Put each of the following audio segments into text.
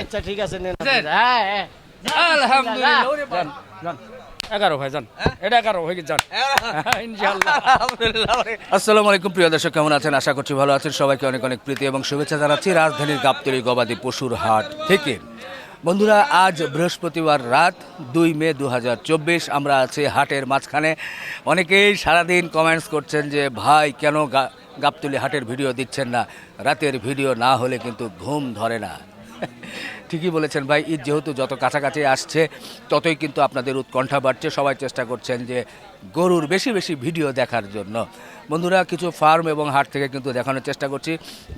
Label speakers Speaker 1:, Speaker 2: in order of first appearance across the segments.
Speaker 1: আচ্ছা ঠিক আছে
Speaker 2: আলহামদুলিল্লাহ
Speaker 3: এগারো ভাই যান এটা এগারো হয়ে গেছে যান
Speaker 2: আসসালামু আলাইকুম প্রিয় দর্শক কেমন আছেন? আশা করছি ভালো আছেন। সবাইকে অনেক অনেক প্রীতি এবং শুভেচ্ছা জানাচ্ছি রাজধানীর গাবতলী গবাদি পশুর হাট থেকে। বন্ধুরা আজ বৃহস্পতিবার রাত দুই মে দু হাজার চব্বিশ আমরা আছি হাটের মাঝখানে। অনেকেই সারাদিন কমেন্টস করছেন যে ভাই কেন গা- গাবতলী হাটের ভিডিও দিচ্ছেন না? রাতের ভিডিও না হলে কিন্তু ঘুম ধরে না। ঠিকই বলেছেন ভাই ঈদ যেহেতু যত কাছাকাছি আসছে ততই কিন্তু আপনাদের উৎকণ্ঠা বাড়ছে। সবাই চেষ্টা করছেন যে গরুর বেশি বেশি ভিডিও দেখার জন্য। বন্ধুরা কিছু ফার্ম এবং হাট থেকে কিন্তু দেখানোর চেষ্টা করছি।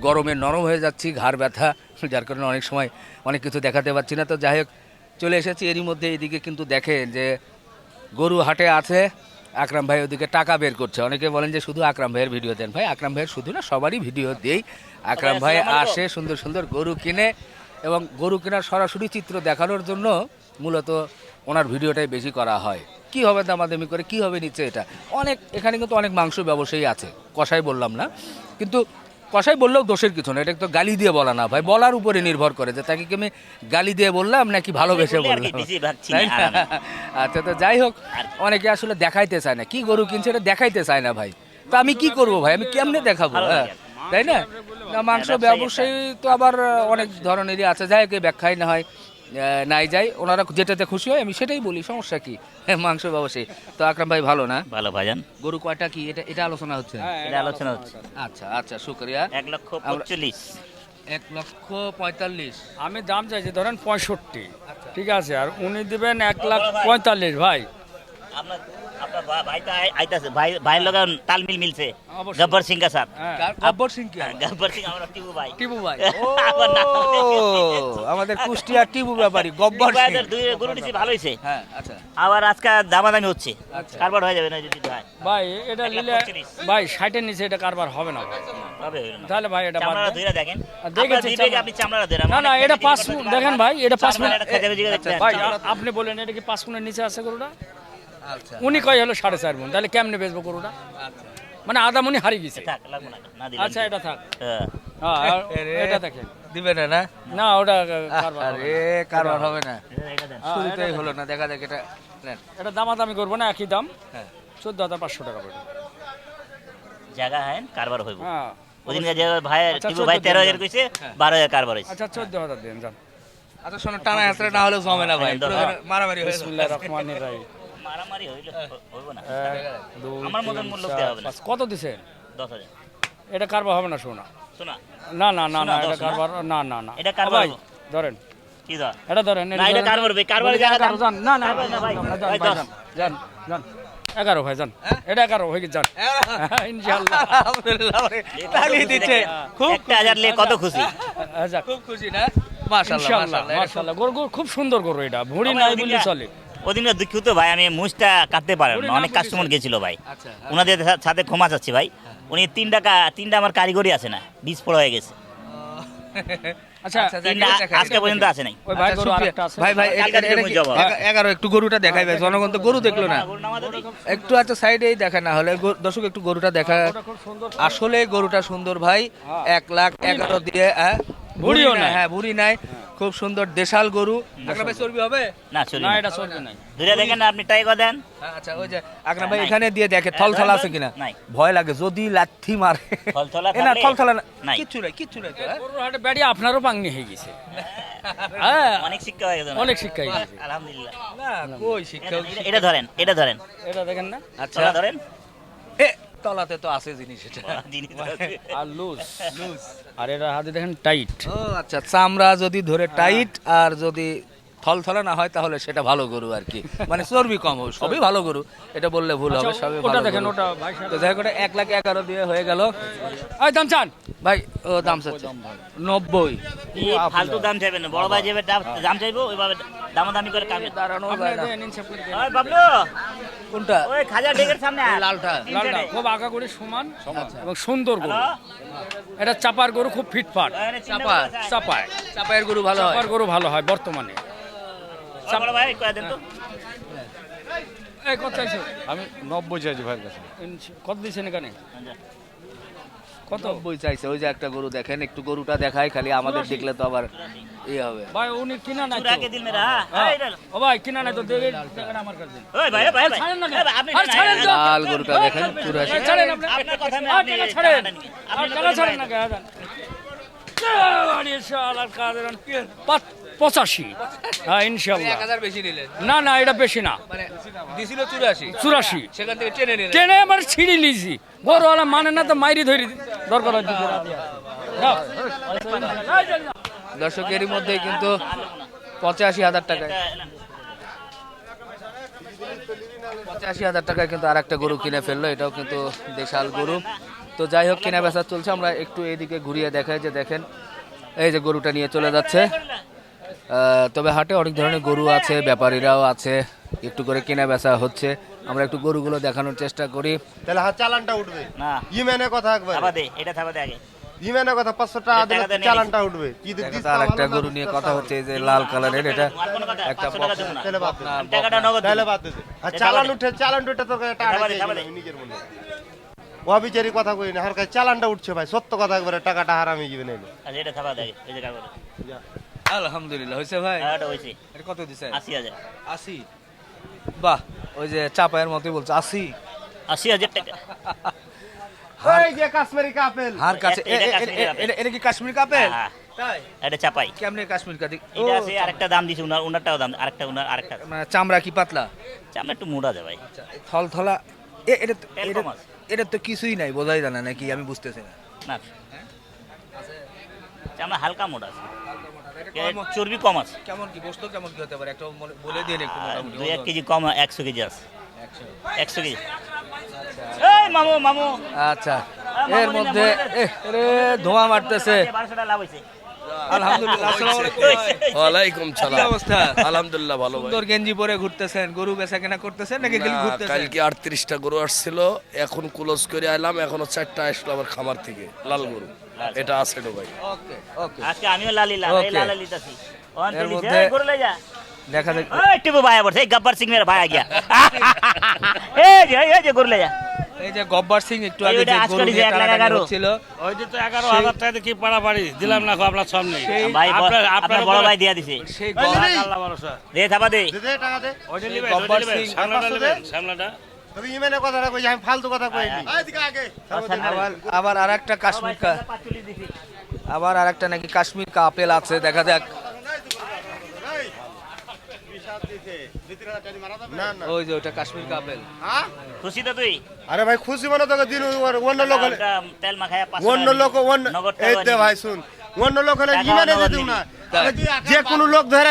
Speaker 2: গরমে নরম হয়ে যাচ্ছি ঘাড় ব্যথা যার কারণে অনেক সময় অনেক কিছু দেখাতে পারছি না। তো যাই হোক চলে এসেছি। এরই মধ্যে এদিকে কিন্তু দেখেন যে গরু হাটে আছে। আকরাম ভাই ওদিকে টাকা বের করছে। অনেকে বলেন যে শুধু আকরাম ভাইয়ের ভিডিও দেন। ভাই আকরাম ভাইয়ের শুধু না সবারই ভিডিও দেই। আকরাম ভাই আসে সুন্দর সুন্দর গরু কিনে। এবং গরু কেনার সরাসরি চিত্র দেখানোর জন্য মূলত ওনার ভিডিওটাই বেশি করা হয়। কি হবে দামাদামি করে কি হবে নিচ্ছে এটা? অনেক এখানে কিন্তু অনেক মাংস ব্যবসায়ী আছে কষাই বললাম না। কিন্তু কষাই বললেও দোষের কিছু না এটা তো গালি দিয়ে বলা না ভাই বলার উপরে নির্ভর করে যে তাকে কি আমি গালি দিয়ে বললাম নাকি ভালোবেসে
Speaker 4: বললে
Speaker 2: বললাম। আচ্ছা তো যাই হোক অনেকে আসলে দেখাইতে চায় না। কি গরু কিনছে এটা দেখাইতে চায় না ভাই। তো আমি কি করব ভাই? আমি কেমনে দেখাবো? হ্যাঁ। তাই না? না মাংস
Speaker 4: ব্যবসায়ী
Speaker 2: তো আবার অনেক ধরনেরই আছে। যাই কে এই ব্যাখ্যাই না হয় নাই যাই। ওনারা যেটাতে খুশি হয় আমি সেটাই বলি। সমস্যা কি? হ্যাঁ, মাংস ব্যবসায়ী। তো আকরাম ভাই ভালো না?
Speaker 4: ভালো ভাইজান।
Speaker 2: গরু কয়টা কি? এটা এটা আলোচনা হচ্ছে?
Speaker 4: এটা আলোচনা হচ্ছে।
Speaker 2: আচ্ছা আচ্ছা শুক্রিয়া।
Speaker 4: এক লক্ষ পঁয়তাল্লিশ।
Speaker 2: এক লক্ষ পঁয়তাল্লিশ।
Speaker 3: আমি দাম চাইছি ধরেন পঁয়ষট্টি। ঠিক আছে আর উনি দেবেন এক লাখ পঁয়তাল্লিশ ভাই।
Speaker 4: আপনার ভাই তো আইতাছে। ভাই ভাইয়ের লগে তালমিল মিলছে। গব্বর সিং কা সাথ।
Speaker 3: হ্যাঁ।
Speaker 2: গব্বর সিং কি
Speaker 4: গব্বর সিং আমরা টিপু ভাই।
Speaker 2: আমাদের কুষ্টিয়া টিপু ব্যাপারী গব্বর
Speaker 4: টিপু
Speaker 2: সিং।
Speaker 4: দুই গরু নিছি ভালো হয়েছে
Speaker 2: হ্যাঁ আচ্ছা।
Speaker 4: আবার আজকে দামাদামি হচ্ছে।
Speaker 2: আচ্ছা।
Speaker 4: কারবার হয়ে যাবে না যদি হয়
Speaker 3: ভাই এটা নিলে। ভাই ষাটের নিচে এটা কারবার হবে না। ভাই
Speaker 4: হবে হবে
Speaker 3: তাহলে ভাই এটা।
Speaker 4: দেখেন।
Speaker 3: চামড়া।
Speaker 4: আপনি
Speaker 3: না না এটা পাঁচ ফুট দেখেন ভাই এটা পাঁচ ভাই আপনি বলেন এটা কি পাঁচ ফুটের নিচে আছে গরুটা? উনি কয় হলো সাড়ে চার মন তাহলে কেমনে বেচবো গরুটা? মানে আধা মনি হারিয়ে গেছে।
Speaker 4: থাক লাগবো না না দিলে
Speaker 3: আচ্ছা এটা থাক।
Speaker 4: হ্যাঁ।
Speaker 3: হ্যাঁ। এটা দেখেন।
Speaker 2: দিবে না না?
Speaker 3: না ওটা
Speaker 2: আরে কারবার হবে না।
Speaker 4: এটা- এটা দেন।
Speaker 2: শুরুতেই হলো না দেখা যাক এটা
Speaker 3: এটা দামাদামি করব না একই দাম। চোদ্দ হাজার পাঁচশো টাকা পড়বে।
Speaker 4: জায়গা হয় কারবার হইব।
Speaker 3: হ্যাঁ।
Speaker 4: ওদিন যে ভাই
Speaker 3: আচ্ছা,
Speaker 4: টিপু ভাই তেরো হাজার কইছে বারো হাজার কারবার হয়েছে
Speaker 3: আচ্ছা চোদ্দ হাজার দিন যান।
Speaker 2: আচ্ছা শোনো টানা না হলে জমে না ভাই।
Speaker 4: দরকার।
Speaker 2: প্রয়োজনে মারামারি
Speaker 4: মারামারি হইলে হইব না। আমার মতন
Speaker 3: তিন,
Speaker 4: মূল লোক
Speaker 3: চার,
Speaker 4: দেওয়া হবে না।
Speaker 3: কত দিছেন?
Speaker 4: দশ হাজার।
Speaker 3: এটা কারবার হবে না শোনা।
Speaker 4: শোনা।
Speaker 3: না না না না এটা কারবার না না না।
Speaker 4: এটা কারবার
Speaker 3: ভাই। ধরেন।
Speaker 4: কি দা
Speaker 3: এটা ধরেন
Speaker 4: না, এটা কারবার কারবারের
Speaker 3: বলি,
Speaker 4: জায়গা
Speaker 3: যান। না না
Speaker 4: কারবার না, ভাই।
Speaker 3: যান, যান, যান, এগারো ভাই যান এটা এগারো হয়ে গেছে যান
Speaker 2: তালি দিচ্ছে। খুব
Speaker 4: একটা হাজার নিয়ে কত খুশি?
Speaker 3: হ্যাঁ,
Speaker 2: খুব খুশি না? মাশাআল্লাহ মাশাআল্লাহ।
Speaker 3: গরু খুব সুন্দর গরু এটা। ভুঁড়ি নাই চলে।
Speaker 4: ওদিন দুঃখিত ভাই আমি মুছটা কাটতে পারেন না
Speaker 3: না
Speaker 4: অনেক কাস্টমার গেছিল ভাই।
Speaker 2: আচ্ছা
Speaker 4: ওনাদের সাথে ক্ষমা চাচ্ছি ভাই। উনি তিন টাকা তিনটা আমার কারিগরি আছে না বীজ পড়া হয়ে গেছে।
Speaker 3: আচ্ছা
Speaker 2: আচ্ছা, যাক,
Speaker 4: তিনটা
Speaker 2: এটা দেখা-
Speaker 4: আজকে পর্যন্ত আছে নাই।
Speaker 3: ভাই
Speaker 2: আচ্ছা,
Speaker 3: গরু
Speaker 2: শুক্রিয়া।
Speaker 3: আরেকটা আছে।
Speaker 2: ভাই ভাই
Speaker 4: কালকে
Speaker 2: এটা- এটা
Speaker 4: দিলে
Speaker 2: কি-
Speaker 4: যাব।
Speaker 2: এগা- এগারো একটু গরুটা দেখাই ভাই জনগণ তো গরু দেখল না।
Speaker 4: গরুর আছে
Speaker 2: একটু আচ্ছা সাইডেই দেখা না হলে গরু- দর্শক একটু গরুটা দেখা।
Speaker 3: ওটা খুব সুন্দর
Speaker 2: আসলে গরুটা সুন্দর ভাই
Speaker 3: হ্যাঁ।
Speaker 2: এক লাখ এগারো দিয়ে হ্যাঁ
Speaker 3: ভুঁড়িও
Speaker 2: ভুঁড়ি
Speaker 3: নাই।
Speaker 2: হ্যাঁ ভুড়ি নাই। খুব সুন্দর দেশাল গরু। আকরাম ভাই চর্বি হবে?
Speaker 4: না চলি
Speaker 3: না এটা নাই।
Speaker 4: দূরে দেখেন না, আপনি করে দেন?
Speaker 2: হ্যাঁ, আচ্ছা ওই যে আকরাম ভাই এখানে দিয়ে দেখে
Speaker 4: হ্যাঁ,
Speaker 2: থলথলা আছে কিনা?
Speaker 4: নাই।
Speaker 2: ভয় লাগে যদি লাথি মারে।
Speaker 4: থলথলা
Speaker 2: না থলথলা না। কিচ্ছু নাই কিচ্ছু নাই হ্যাঁ?
Speaker 3: গরুর হাটে বেড়ি আপনারও পাঙ্গি হয়ে গেছে। হ্যাঁ।
Speaker 4: অনেক শিক্ষা হয়ে গেছে
Speaker 3: অনেক শিক্ষা হয়ে গেছে।
Speaker 4: আলহামদুলিল্লাহ।
Speaker 2: না কই শিক্ষা
Speaker 4: এটা- এটা ধরেন এটা ধরেন।
Speaker 3: এটা দেখেন না?
Speaker 2: আচ্ছা।
Speaker 4: ধরেন।
Speaker 2: এ তলাতে তো আছে জিনিস এটা।
Speaker 4: জিনিস আছে।
Speaker 3: আর লুজ লুজ আর এটা হাতে দেখেন টাইট
Speaker 2: ও আচ্ছা চামড়া যদি ধরে টাইট আর যদি থলথলা না হয় তাহলে সেটা ভালো গরু আর কি। মানে চর্বি কম হবে সবই ভালো গরু। এটা বললে ভুল হবে
Speaker 3: আচ্ছা,
Speaker 2: সবই
Speaker 3: ওটা
Speaker 2: ভালো
Speaker 3: দেখেন ওটা
Speaker 2: তো যাই হোক এক লাখ এগারো দিয়ে হয়ে গেল।
Speaker 3: এই দাম চান?
Speaker 2: ভাই ও দাম চাচ্ছে। নব্বই।
Speaker 4: ফালতু দাম চাইবেন না বড় ভাই যেভাবে দাম- দাম চাইব ওইভাবে দামাদামি করে কামে
Speaker 2: দাঁড়ানো যায় না।
Speaker 4: ওই বাবলু!
Speaker 2: কোনটা?
Speaker 4: ওই খাজা ডেকের সামনে
Speaker 2: লালটা।
Speaker 3: লালটা খুব আগা করে সমান এবং সুন্দর গরু। এটা চাপার গরু খুব ফিটফাট।
Speaker 2: চাপা।
Speaker 3: চাপায়।
Speaker 2: চাপায়ের গরু ভালো হয়।
Speaker 3: চাপার গরু ভালো হয় বর্তমানে।
Speaker 4: ওই ভাই কয়ে দেন তো।
Speaker 3: এই কত চাইছো
Speaker 5: আমি নব্বই চাইছি ভাইয়ের কাছে।
Speaker 3: কত দিচ্ছেন এখানে? কত?
Speaker 2: নব্বই চাইছে। ওই যে একটা গরু দেখেন একটু গরুটা দেখায় খালি আমাদের দেখলে তো আবার ইয়ে হবে।
Speaker 3: ভাই উনি কিনা নাই তো।
Speaker 4: দিল মেরা? হ্যাঁ।
Speaker 3: হ্যাঁ। ও ভাই কিনা নাই তো। দেখেন আমার কাছে।
Speaker 4: ওই ভাই ভাই ভাই।
Speaker 3: ছাড়েন না
Speaker 4: আপনি
Speaker 3: ছাড়েন তো।
Speaker 2: লাল গরুটা দেখেন চুরাশি।
Speaker 3: ছাড়েন
Speaker 4: আপনার কথা আমি- আপনি
Speaker 3: ছাড়েন?
Speaker 4: টাকাটা নিন।
Speaker 3: আর
Speaker 4: আপনি
Speaker 3: টাকা
Speaker 4: টাকা
Speaker 3: ছাড়েন না
Speaker 4: নিন।
Speaker 3: গায়ে পঁচাশি। হ্যাঁ ইনশাল্লাহ। না না এটা বেশি না।
Speaker 2: মানে চুরাশি।
Speaker 3: চুরাশি।
Speaker 2: সেখান থেকে টেনে নিলেন।
Speaker 3: ট্রেনে আমার ছিঁড়ি লিছি গরুওয়ালা মানে না তো মাইরি ধরি দরকার দিতে
Speaker 2: দর্শকেরই মধ্যে কিন্তু পঁচাশি হাজার টাকায় পঁচাশি হাজার টাকায় কিন্তু আর একটা গরু কিনে ফেলল। এটাও কিন্তু দেশাল গরু। তো যাই হোক কেনা বেচা চলছে। আমরা একটু এইদিকে ঘুরিয়ে দেখাই যে দেখেন এই যে গরুটা নিয়ে চলে যাচ্ছে। আহ, তবে হাটে অনেক ধরনের গরু আছে ব্যাপারীরাও আছে একটু করে কেনা বেচা হচ্ছে। আমরা একটু গরুগুলো দেখানোর চেষ্টা করি।
Speaker 5: তাহলে হাত চালানটা উঠবে।
Speaker 4: না।
Speaker 5: ইমেনে কথা একবার।
Speaker 4: থাবা দে এটা আগে।
Speaker 5: ইমেনে কথা টাকা দিলে চালানটা উঠবে। কি
Speaker 2: আর একটা গরু নিয়ে কথা হচ্ছে এই যে লাল কালারের এটা একটা
Speaker 4: 500 টাকা দেবো না।
Speaker 5: তাহলে বাদ দে।
Speaker 4: আমি টাকাটা নগদ
Speaker 5: তাহলে বাদ দে। আর চালান উঠে চালান উঠে তোর টাকা নিজের মনে। ও বিচারি কথা কই না হার কাছে চালানটা উঠছে ভাই সত্য কথা একবারে টাকাটা হারামি যাবে না
Speaker 4: আচ্ছা এটা থাবা দে আগে এই যে কাগজ
Speaker 2: আলহামদুলিল্লাহ হয়েছে ভাই?
Speaker 4: হ্যাঁ এটা হয়েছে
Speaker 2: এটা কত দিছে?
Speaker 4: আশি হাজার।
Speaker 2: আশি? বাহ ওই যে চাপায়ের মতোই বলছে আশি?
Speaker 4: আশি হাজার টাকা।
Speaker 5: এই যে কাশ্মীরি কাপেল।
Speaker 2: হার কাছে
Speaker 4: এটা-
Speaker 2: কি কাশ্মীর কাপেল?
Speaker 4: হ্যাঁ,
Speaker 2: তাই?
Speaker 4: এটা চাপাই
Speaker 2: কেমনে কাশ্মীর ও,
Speaker 4: এটা আছে আরেকটা দাম দিছে উনার উনারটাও দাম আরেকটা উনার আরেকটা।
Speaker 2: মানে চামড়া কি পাতলা?
Speaker 4: চামড়া একটু মোড়া যায় ভাই।
Speaker 2: থল থলা এ- এটা এটা। এটা তো কিছুই নাই বোঝাই জানা নাকি আমি বুঝতেছি না।
Speaker 4: না। আমরা হালকা মোটা আছে। চর্বি কম আছে।
Speaker 2: কেমন কি গোস্ত কেমন কি হতে পারে? একটা বলে- দিন একটু মোটামুটি
Speaker 4: দুই এক কেজি কম একশো কেজি আছে। একশো। কেজি। এই মামু মামু।
Speaker 2: আচ্ছা। এর মধ্যে ধোঁয়া মারতেছে।
Speaker 4: বারোশো টাকা লাভ হয়েছে।
Speaker 2: আলহামদুলিল্লাহ আসসালামু আলাইকুম।
Speaker 6: ওয়ালাইকুম সালাম।
Speaker 2: অবস্থা?
Speaker 6: আলহামদুলিল্লাহ ভালো
Speaker 2: সুন্দর গেঞ্জি পরে ঘুরতেছেন গরু বেচা কেনা করতেছেন নাকি গেলি ঘুরতেছেন?
Speaker 6: কালকে আটত্রিশটা গরু আসছিল এখন ক্লোজ করে আইলাম এখনও চারটা আসলো আবার খামার থেকে লাল গরু। এটা আছে রে ভাই।
Speaker 2: ওকে ওকে।
Speaker 4: আজকে আমিও লালি লাল লাল লিতাছি ওখান
Speaker 2: এর
Speaker 4: থেকে
Speaker 2: মধ্যে-
Speaker 4: লে যা
Speaker 2: দেখা যাক।
Speaker 4: ওই টিপু ভাই আবার সেই গব্বর সিং মেরা ভাই গিয়া এই যে এই যে করে লে যা
Speaker 2: এই যে গব্বর সিং একটু আগে যে গরু নিয়ে টানাটানি। হচ্ছিল
Speaker 3: ওই যে তো এগারো হাজার টাকা কি পাড়াপাড়ি দিলাম না আপনার সামনে।
Speaker 4: ভাই
Speaker 3: আপনার-
Speaker 4: আপনার বড় ভাই দিয়া দিছে।
Speaker 2: সেই
Speaker 3: আল্লাহ ভরসা।
Speaker 4: দে থাবা দে।
Speaker 5: দে দে টাকা দে।
Speaker 2: সেই
Speaker 3: নেবেন
Speaker 2: গব্বর সিং-
Speaker 3: নেবেন
Speaker 5: ইমেনে কই আমি ফালতু কথা নি
Speaker 2: আবার আবার আর একটা কাশ্মীর কা- আবার আর একটা নাকি কাশ্মীর কা আপেল আছে দেখা যাক। ওই যে ওটা কাশ্মীর কা
Speaker 5: হ্যাঁ?
Speaker 4: খুশি তো তুই?
Speaker 5: আরে ভাই খুশি মনে তোকে দিন অন্য লোক
Speaker 4: তেল মাখায়া
Speaker 5: অন্য লোক অন্য এই দে ভাই শুন। অন্য লোক হলে
Speaker 4: টাকা
Speaker 5: ইমেনে না। যে কোনো লোক ধরে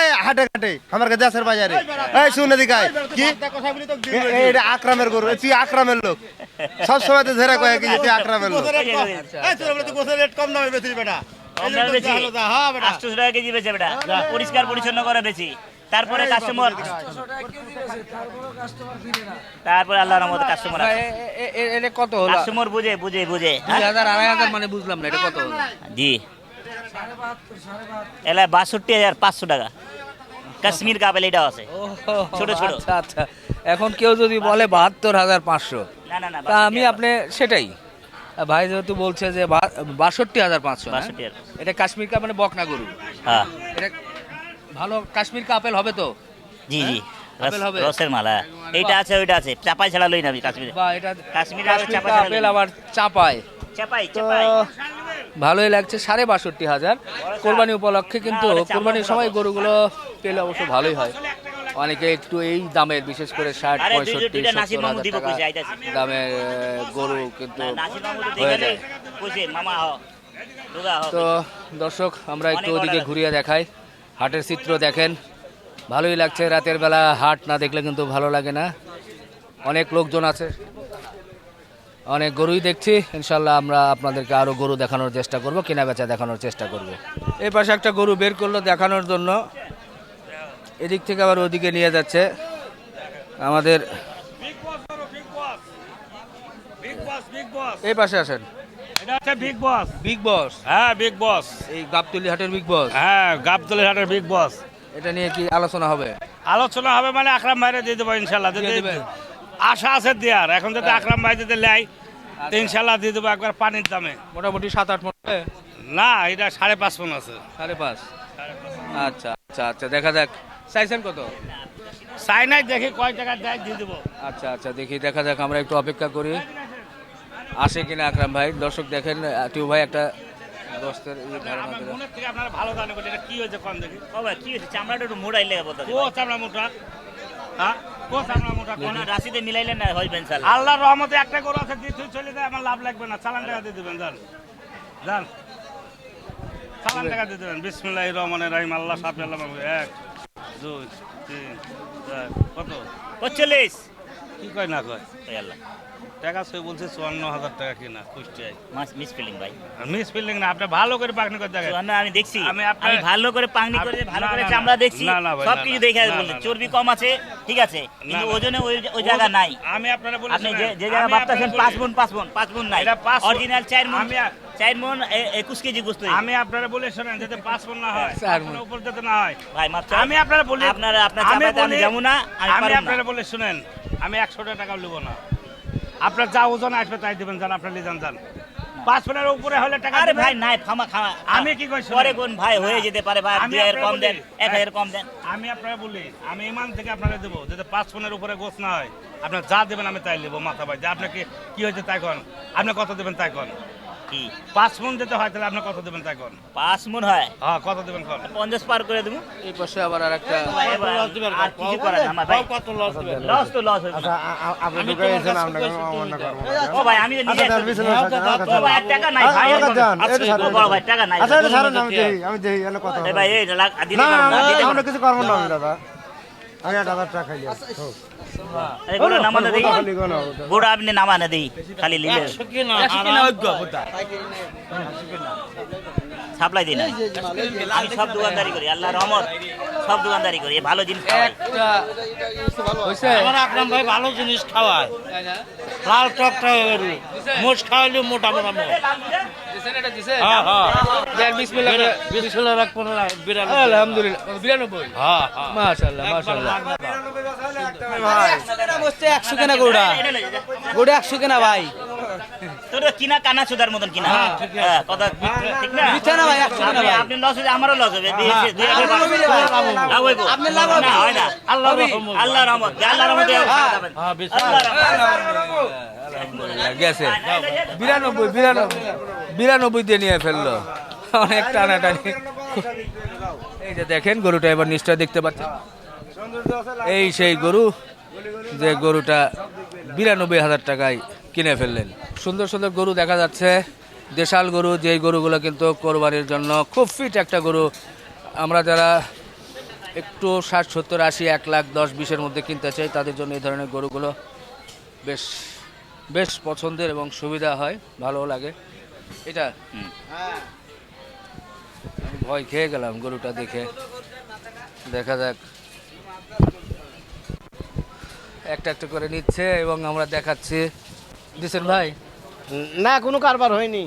Speaker 5: এই হাটে ঘাটে আমার দেশের বাজারে। এই শুন এদিকে কি? এটা আকরামের গরু। তুই আকরামের লোক। সব সময় তো ধরে কয় কি যে তুই আকরামের লোক।
Speaker 4: এই এই যে। কম দামে বেচি। আটশোশো টাকা কেজি বেচে বেটা। পরিষ্কার পরিচ্ছন্ন করে বেশি তারপরে কাস্টমার তারপরে আল্লাহর রহমতে কাস্টমার
Speaker 2: এটা কত হলো?
Speaker 4: কাস্টমার বুঝে বুঝে বুঝে।
Speaker 2: দুই হাজার আড়াই হাজার মানে বুঝলাম না এটা কত হলো?
Speaker 4: জি। এলা বাষট্টি হাজার পাঁচশো টাকা। কাশ্মীর কাপেল এটাও আছে। ছোট ছোট।
Speaker 2: আচ্ছা আচ্ছা। এখন কেউ যদি বলে বাহাত্তর হাজার পাঁচশো
Speaker 4: না না না
Speaker 2: তা আমি আপনি সেটাই। ভাই যেহেতু বলছে যে বাষট্টি হাজার পাঁচশো। এটা কাশ্মীর কা মানে বকনা গরু।
Speaker 4: হ্যাঁ।
Speaker 2: এটা ভালো কাশ্মীর কা আপেল হবে তো?
Speaker 4: জি জি।
Speaker 2: আপেল হবে?
Speaker 4: রসের মালা। এইটা আছে ওইটা আছে। চাপাই ছাড়া লই না আমি কাশ্মীরে।
Speaker 2: বা এটা
Speaker 4: কাশ্মীরে আবার
Speaker 2: কাশ্মীর
Speaker 4: চাপা
Speaker 2: কা
Speaker 4: ছাড়া
Speaker 2: আপেল আবার চাপায়
Speaker 4: চাপাই চাপাই।
Speaker 2: ভালোই লাগছে সাড়ে বাষট্টি হাজার। কোরবানি উপলক্ষে কিন্তু কোরবানির সময় গরুগুলো পেলে অবশ্য ভালোই হয়। অনেকে একটু এই দামের বিশেষ করে ষাট পঁয়ষট্টি
Speaker 4: দুইটা
Speaker 2: সত্তর হাজার টাকা
Speaker 4: কইছে,
Speaker 2: দামের গরু কিন্তু হয়ে যায়। তো দর্শক আমরা একটু ওদিকে ঘুরিয়ে দেখাই। হাটের চিত্র দেখেন। ভালোই লাগছে রাতের বেলা হাট না দেখলে কিন্তু ভালো লাগে না। অনেক লোকজন আছে। অনেক গরুই দেখছি। ইনশাল্লাহ আমরা আপনাদেরকে আরও গরু দেখানোর চেষ্টা করব কেনা বেচা দেখানোর চেষ্টা করব। এই পাশে একটা গরু বের করল দেখানোর জন্য। এদিক থেকে আবার ওদিকে নিয়ে যাচ্ছে। আমাদের এই পাশে আসেন।
Speaker 3: এটা হচ্ছে বিগ বস
Speaker 2: বিগ বস
Speaker 3: হ্যাঁ বিগ বস
Speaker 2: এই গাবতলি হাটের বিগ বস
Speaker 3: হ্যাঁ গাবতলি হাটের বিগ বস
Speaker 2: এটা নিয়ে কি আলোচনা হবে?
Speaker 3: আলোচনা হবে মানে আকরাম ভাইরে দিয়ে দেবো ইনশাল্লাহ? আশা আছে দেওয়ার এখন যদি আকরাম ভাই যদি লেয়
Speaker 7: ইনশাল্লাহ দিয়ে দেবো একবার পানির দামে।
Speaker 2: মোটামুটি সাত আট মন
Speaker 7: না এটা সাড়ে পাঁচ মন আছে।
Speaker 2: সাড়ে পাঁচ? আচ্ছা আচ্ছা আচ্ছা দেখা যাক। চাইছেন কত?
Speaker 7: চাই নাই দেখি কয় টাকা দেয় দিয়ে দেবো।
Speaker 2: আচ্ছা আচ্ছা দেখি দেখা যাক আমরা একটু অপেক্ষা করি। আসে কিনা আকরাম ভাই? দর্শক দেখেন টিউ ভাই একটা দোস্তের
Speaker 7: থেকে আপনারা ভালো এটা কি হয়েছে কম দেখি?
Speaker 4: কি হয়েছে? চামড়াটা একটু মোড়াই লেগে বলতে
Speaker 7: ও চামড়া মোটা হ্যাঁ? ও চামড়া মোটা কোন
Speaker 4: রাশিতে মিলাইলে না বেনসাল
Speaker 7: আল্লাহর রহমতে একটা গরু আছে দিয়ে তুই চলে যায় আমার লাভ লাগবে না। চালান টাকা দিয়ে দেবেন চালান টাকা দিয়ে দেবেন। বিসমুল্লাহ রহমানের রাহিম। আল্লাহ সাফি আল্লাহ মাহমুদ। এক দুই তিন চার কত?
Speaker 4: পঁচল্লিশ
Speaker 7: কি কয় না কয়?
Speaker 4: আল্লাহ
Speaker 7: টাকা সে বলছে চুয়ান্ন হাজার টাকা কিনা কুষ্টিয়ায়।
Speaker 4: মাস মিস ফিলিং ভাই।
Speaker 7: মিস ফিল্ডিং না আপনি ভালো করে পাকনি করে দেখেন
Speaker 4: চুয়ান্ন আমি দেখছি।
Speaker 7: আমি
Speaker 4: আমি ভালো করে পাংনি করে ভালো করে চামড়া দেখছি। সব কিছু দেখে
Speaker 7: না,
Speaker 4: চর্বি কম আছে ঠিক আছে। কিন্তু ওজনে ওই ওই জায়গা নাই।
Speaker 7: আমি আপনারা বলি
Speaker 4: আপনি যে যে জায়গা ভাবতেছেন পাঁচ মন পাঁচ মন পাঁচ মন নাই। অরিজিনাল চার
Speaker 7: আমি আ-
Speaker 4: চার মন একুশ কেজি গোস্ত
Speaker 7: আমি আপনারা বলে শোনেন যাতে পাঁচ মন না হয়
Speaker 2: চার।
Speaker 7: আপনার উপর যাতে না হয়।
Speaker 4: ভাই মাপ
Speaker 7: আমি আপনারা বলি
Speaker 4: আপনারা আপনার চাপাতে আমি যাব না আমি
Speaker 7: আপনারা বলে শুনেন আমি একশো টাকা নেব না। আপনার যা ওজন আসবে তাই দেবেন যান আপনার লিজান যান পাঁচ উপরে হলে টাকা
Speaker 4: আরে ভাই নাই খামা
Speaker 7: আমি কি কই
Speaker 4: পরে কোন ভাই হয়ে যেতে পারে ভাই
Speaker 7: আমি
Speaker 4: দুই হাজার কম দেন এক হাজার কম দেন।
Speaker 7: আমি আপনারা বলি আমি ইমান থেকে আপনারা দেবো যাতে পাঁচ ফোনের উপরে গোছ না হয়। আপনার যা দেবেন আমি তাই নেব মাথা ভাই যে আপনাকে কি হয়েছে তাই কন আপনি কত দেবেন তাই কন।
Speaker 4: কি?
Speaker 7: পাঁচ ফোন যেতে হয় তাহলে আপনি কত দেবেন
Speaker 4: পাঁচ মন হয়।
Speaker 7: হ্যাঁ কত দেবেন
Speaker 4: পঞ্চাশ পার করে দেবো।
Speaker 2: এই পাশে আবার আর একটা
Speaker 4: এবার আর কিছু করার আমার ভাই। লস তো লস
Speaker 5: আচ্ছা আ- আ- আপনি করব।
Speaker 4: ও ভাই আমি তো নিজে
Speaker 5: আচ্ছা,
Speaker 4: ও ভাই টাকা নাই ভাই
Speaker 5: আমার কাছে যান, এটা ছাড়ুন।
Speaker 4: ও বড় ভাই টাকা নাই।
Speaker 5: আচ্ছা আমি আমি
Speaker 4: এ ভাই এই
Speaker 5: না আমরা কিছু করব না দাদা টাকা
Speaker 4: নামানো দেই।
Speaker 5: খালি
Speaker 4: আপনি নামানো দেই খালি লিলে। সাপ্লাই দিন। আমি সব দোকানদারি করি আল্লাহ রহমত সব দোকানদারি করি এই ভালো জিনিস
Speaker 8: আকরাম ভাই ভালো জিনিস খাওয়ায়। লাল মোষ খাওয়াইলে মোটা মোটা মোষ।
Speaker 2: দিছেন এটা দিছে
Speaker 8: হ্যাঁ হ্যাঁ।
Speaker 2: আলহামদুলিল্লাহ। বিরানব্বই?
Speaker 8: হ্যাঁ
Speaker 2: মাশাল্লাহ মাশাল্লাহ
Speaker 1: একশো কেনা গরুটা। গরুটা একশো কেনা ভাই।
Speaker 4: তোর তো কিনা কানা মতন কিনা। হ্যাঁ, কথা ঠিক না?
Speaker 1: মিথ্যা না ভাই, একশো ভাই।
Speaker 4: আপনি লস আমারও লস হবে লাভ
Speaker 1: হবে।
Speaker 4: না, হয় না।
Speaker 8: আল্লাহ রহমত
Speaker 4: আল্লাহ রহমত। আল্লাহ রহমত
Speaker 8: হ্যাঁ
Speaker 4: আল্লাহ রহমত।
Speaker 2: গেছে বিরানব্বই বিরানব্বই। বিরানব্বই দিয়ে নিয়ে ফেলল। অনেক টানাটানি। এই যে দেখেন গরুটা এবার নিশ্চয় দেখতে পাচ্ছেন। এই সেই গরু যে গরুটা বিরানব্বই হাজার টাকায় কিনে ফেললেন। সুন্দর সুন্দর গরু দেখা যাচ্ছে। দেশাল গরু, যেই গরুগুলো কিন্তু কোরবানির জন্য খুব ফিট একটা গরু। আমরা যারা একটু ষাট, সত্তর, আশি, এক লাখ, দশ, বিশের মধ্যে কিনতে চাই, তাদের জন্য এই ধরনের গরুগুলো বেশ বেশ পছন্দের এবং সুবিধা হয় ভালো লাগে। এটা ভয় খেয়ে গেলাম গরুটা দেখে। দেখা যাক। একটা একটা করে নিচ্ছে এবং আমরা দেখাচ্ছি। দিচ্ছেন ভাই।
Speaker 1: না কোনো কারবার হয়নি।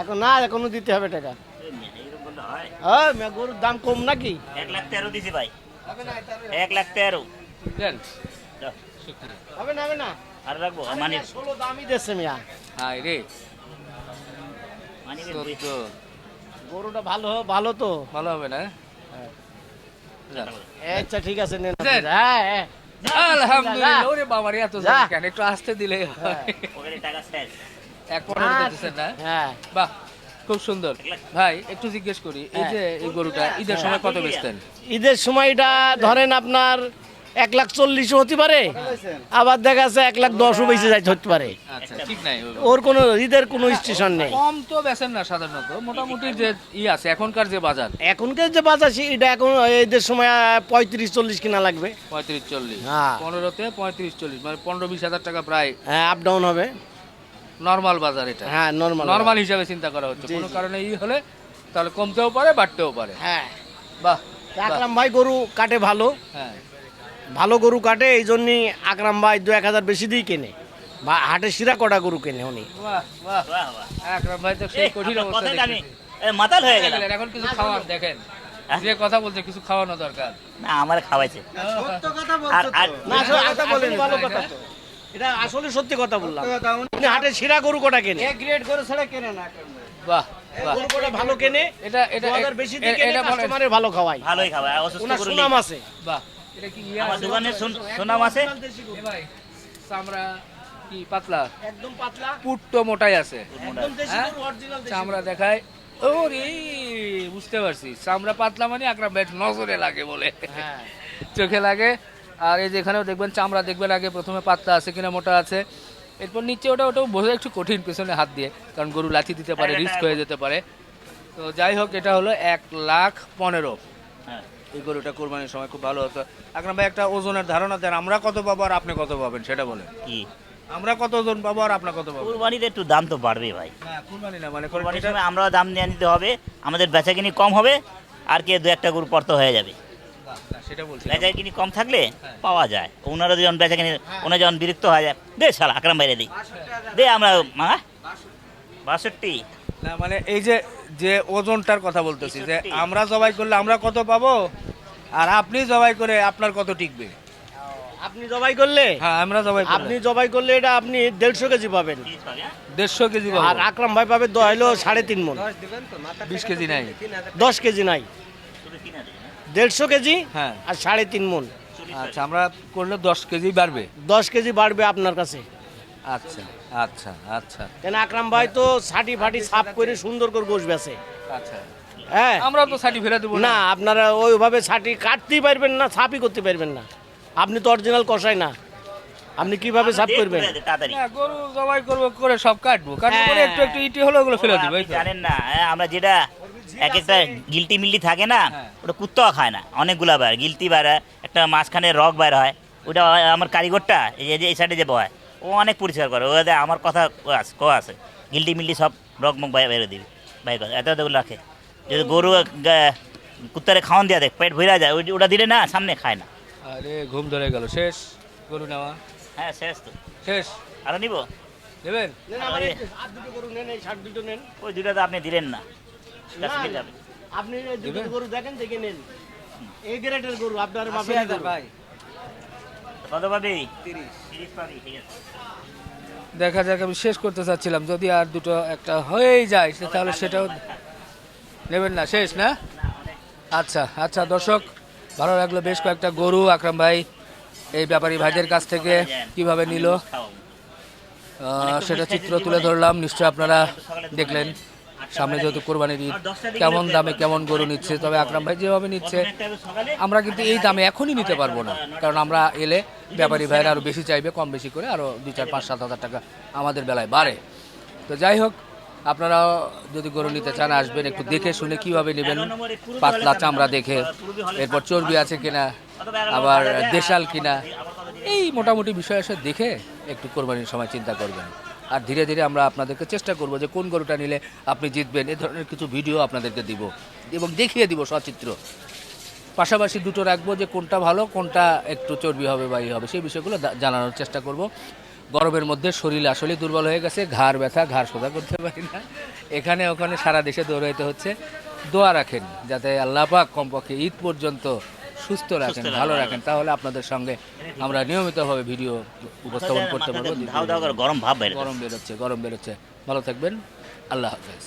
Speaker 1: এখন না এখনও দিতে হবে টাকা।
Speaker 4: হয়?
Speaker 1: হ্যাঁ গরুর দাম কম নাকি?
Speaker 4: এক লাখ তেরো দিছি ভাই। এক লাখ তেরো।
Speaker 1: হবে না হবে না।
Speaker 4: আর রাখব? মানি
Speaker 1: ষোলো দামই দিচ্ছে মিয়া।
Speaker 2: হাই রে।
Speaker 1: গরুটা ভালো ভালো তো।
Speaker 2: ভালো হবে না? যান।
Speaker 1: আচ্ছা ঠিক আছে নেন হ্যাঁ হ্যাঁ।
Speaker 2: আলহামদুলিল্লাহ ওরে বাবা রে এত। কেন? একটু আসতে দিলে হয়।
Speaker 4: ওখানে টাকা শেষ।
Speaker 2: এক পনেরো দিতেছেন না?
Speaker 1: হ্যাঁ।
Speaker 2: বাহ খুব সুন্দর। ভাই একটু জিজ্ঞেস করি এই যে এই গরুটা ঈদের সময় কত বেচতেন?
Speaker 1: ঈদের সময়টা ধরেন আপনার এক লাখ চল্লিশও হতে পারে। আবার দেখা যাচ্ছে এক লাখ দশও বেঁচে যাইতে হতে পারে।
Speaker 2: আচ্ছা
Speaker 1: ওর কোনো ঈদের কোনো স্টেশন নেই।
Speaker 2: কম তো বেচেন না সাধারণত মোটামুটি যে ই আছে এখনকার যে বাজার।
Speaker 1: এখনকার যে বাজার এটা এখন ঈদের সময় পঁয়ত্রিশ চল্লিশ কিনা লাগবে।
Speaker 2: পঁয়ত্রিশ চল্লিশ।
Speaker 1: হ্যাঁ।
Speaker 2: পনেরোতে পঁয়ত্রিশ চল্লিশ মানে পনেরো বিশ হাজার টাকা প্রায়
Speaker 1: হ্যাঁ আপ ডাউন হবে।
Speaker 2: নর্মাল বাজার এটা।
Speaker 1: হ্যাঁ নর্মাল
Speaker 2: নর্মাল হিসাবে চিন্তা করা হচ্ছে। কোনো কারণে ই হলে তাহলে কমতেও পারে বাড়তেও পারে।
Speaker 1: হ্যাঁ।
Speaker 2: বাহ
Speaker 1: আকরাম ভাই গরু কাটে ভালো।
Speaker 2: হ্যাঁ।
Speaker 1: ভালো গরু কাটে এই জন্যই আকরাম ভাই দু এক হাজার বেশি দিয়ে কেনে। বা হাটে শিরা কটা গরু কেনে উনি।
Speaker 2: বাহ বাহ
Speaker 4: বাহ, বাহ।
Speaker 2: আকরাম ভাই তো সেই কঠিন অবস্থা
Speaker 4: কথাটা আমি
Speaker 2: দেখতেছি।
Speaker 4: এ, মাতাল হয়ে গেলাম।
Speaker 2: এখন কিছু খাওয়ান দেখেন। যে কথা বলছে কিছু খাওয়ানো দরকার।
Speaker 4: না আমার খাওয়াইছে।
Speaker 1: এটা আসলে সত্যি কথা বললাম। হাটে শিরা গরু কোটা কেনে?
Speaker 8: গ্রেড করে ছাড়া কেনে না
Speaker 2: বাহ
Speaker 1: গরু ভালো কেনে
Speaker 2: এটা এটা
Speaker 1: বেশি দিয়ে
Speaker 2: এটা
Speaker 1: ভালো খাওয়াই।
Speaker 4: ভালোই খাওয়া অসুস্থ
Speaker 1: সুনাম আছে।
Speaker 2: বাহ।
Speaker 4: আমার দোকানে সুন- আছে
Speaker 2: চামড়া কি পাতলা?
Speaker 1: একদম পাতলা।
Speaker 2: পুট্টো মোটাই আছে। হ্যাঁ? চামড়া দেখায় ওরে বুঝতে পারছি। চামড়া পাতলা মানে নজরে লাগে বলে।
Speaker 1: হ্যাঁ।
Speaker 2: চোখে লাগে। আর এই যেখানেও দেখবেন চামড়া দেখবেন আগে প্রথমে পাতলা আছে কিনা মোটা আছে। এরপর নিচে ওটা ওটাও বোঝা একটু কঠিন পেছনে হাত দিয়ে কারণ গরু লাঠি দিতে পারে রিস্ক হয়ে যেতে পারে। তো যাই হোক এটা হলো এক লাখ পনেরো।
Speaker 4: হ্যাঁ।
Speaker 2: এই গরুটা কোরবানির সময় খুব ভালো হতো। আকরাম ভাই একটা ওজনের ধারণা দেন আমরা কত পাবো আর আপনি কত পাবেন সেটা বলেন।
Speaker 4: কি?
Speaker 2: আমরা কত ওজন পাবো আর আপনার কত পাবো
Speaker 4: কুরবানিতে একটু দাম তো বাড়বে ভাই।
Speaker 2: হ্যাঁ কোরবানি না মানে
Speaker 4: কোরবানির সময় আমরাও দাম নিয়ে নিতে হবে আমাদের বেচাকিনি কম হবে আর কি দু একটা গরু পড়তে হয়ে যাবে।
Speaker 2: সেটা বলছি
Speaker 4: বেচাকিনি কম থাকলে পাওয়া যায়। ওনারা যখন বেচাকিনি ওনারা যখন বিরক্ত হয়ে যায় দে শালা আকরাম বাইরে দিই দে আমরা মা? বাষট্টি?
Speaker 2: না মানে এই যে যে ওজনটার কথা বলতেছি যে আমরা জবাই করলে আমরা কত পাবো? আর আপনি জবাই করে আপনার কত টিকবে?
Speaker 1: আপনি জবাই করলে?
Speaker 2: হ্যাঁ আমরা জবাই
Speaker 1: আপনি জবাই করলে এটা আপনি দেড়শো কেজি পাবেন।
Speaker 2: দেড়শো কেজি
Speaker 1: আর আকরাম ভাই পাবে হলো সাড়ে তিন মন।
Speaker 2: বিশ কেজি নাই।
Speaker 1: দশ কেজি নাই। দেড়শো কেজি
Speaker 2: হ্যাঁ।
Speaker 1: আর সাড়ে তিন মন।
Speaker 2: আচ্ছা আমরা করলে দশ কেজি বাড়বে।
Speaker 1: দশ কেজি বাড়বে আপনার কাছে।
Speaker 2: আচ্ছা আচ্ছা আচ্ছা।
Speaker 1: কেন আকরাম ভাই তো ছাটি ফাটি সাফ করে সুন্দর করে গোছ বেছে
Speaker 2: আচ্ছা।
Speaker 1: হ্যাঁ।
Speaker 2: আমরা তো সার্টি ফেলে দেবো
Speaker 1: না। আপনারা ওইভাবে ছাটি কাটতেই পারবেন না সাফই করতে পারবেন না। আপনি তো অরিজিনাল কষাই না। আপনি কীভাবে সাফ করবেন?
Speaker 2: গরু জবাই করব করে সব কাটবো। কাটবো করে একটু একটু ইটি হলো ওগুলো ফেলে দিবো।
Speaker 4: জানেন না হ্যাঁ, আমরা যেটা এক একটা গিলটি মিল্টি থাকে না
Speaker 2: হ্যাঁ।
Speaker 4: ওটা কুত্তাও খায় না অনেকগুলা বার। গিলটি বার একটা মাঝখানে রক বার হয় ওটা আমার কারিগরটা এই যে এই সাইডে যে বয়। ও অনেক পরিষ্কার করে। ও আমার কথা আছে কো আছে। গিলটি মিল্টি সব রক মুখ বাইরে বেরো দিবি বাইরে করে। এত এতগুলো রাখে। যদি গরু কুত্তারে খাওয়ান দেওয়া দেখ পেট ভরা যায় ওই- ওটা দিলে না সামনে খায় না।
Speaker 2: আরে ঘুম ধরে গেল। শেষ গরু নেওয়া।
Speaker 4: হ্যাঁ শেষ তো।
Speaker 2: শেষ।
Speaker 4: আরও নিব?
Speaker 2: নেবেন?
Speaker 1: দুটো গরু নেন এই ষাট দুটো নেন।
Speaker 4: ওই দুটো তো আপনি দিলেন না।
Speaker 1: আপনি এই দুটো গরু দেখেন দেখে নেন। এই গ্রেটের গরু আপনার বাপের গরু।
Speaker 4: কত পাবি তিরিশ।
Speaker 2: দেখা যাক, আমি শেষ করতে চাচ্ছিলাম। যদি আর দুটো, একটা হয়েই যায় তাহলে সেটাও নেবেন না। শেষ, না? আচ্ছা আচ্ছা দর্শক, ভালো লাগল বেশ কয়েকটা গরু, আকরাম ভাই, এই ব্যাপারী ভাইদের কাছ থেকে কীভাবে নিল? সেটা চিত্র তুলে ধরলাম নিশ্চয়ই আপনারা দেখলেন। সামনে যেহেতু কোরবানির ঈদ কেমন দামে কেমন গরু নিচ্ছে তবে আকরাম ভাই যেভাবে নিচ্ছে আমরা কিন্তু এই দামে এখনই নিতে পারব না। কারণ আমরা এলে ব্যাপারী ভাইরা আরও বেশি চাইবে কম বেশি করে আরও দুই চার পাঁচ সাত হাজার টাকা আমাদের বেলায় বাড়ে। তো যাই হোক আপনারা যদি গরু নিতে চান আসবেন একটু দেখে শুনে কীভাবে নেবেন। পাতলা চামড়া দেখে এরপর চর্বি আছে কিনা আবার দেশাল কিনা এই মোটামুটি বিষয় এসে দেখে একটু কোরবানির সময় চিন্তা করবেন। আর ধীরে ধীরে আমরা আপনাদেরকে চেষ্টা করব যে কোন গরুটা নিলে আপনি জিতবেন। এ ধরনের কিছু ভিডিও আপনাদেরকে দিব এবং দেখিয়ে দিব সচিত্র। পাশাপাশি দুটো রাখব যে কোনটা ভালো, কোনটা একটু চর্বি হবে বা ই হবে, সেই বিষয়গুলো জানানোর চেষ্টা করব। গরমের মধ্যে শরীর আসলে দুর্বল হয়ে গেছে, ঘাড় ব্যথা, ঘাড় সোজা করতে পারি না। এখানে ওখানে সারা দেশে দৌড়াইতে হচ্ছে। দোয়া রাখেন যাতে আল্লাহ পাক কমপক্ষে ঈদ পর্যন্ত সুস্থ রাখেন ভালো রাখেন। তাহলে আপনাদের সঙ্গে আমরা নিয়মিতভাবে ভিডিও উপস্থাপন করতে পারব
Speaker 4: গরম ভাব
Speaker 2: গরম বেরোচ্ছে গরম বেরোচ্ছে ভালো থাকবেন আল্লাহ হাফেজ।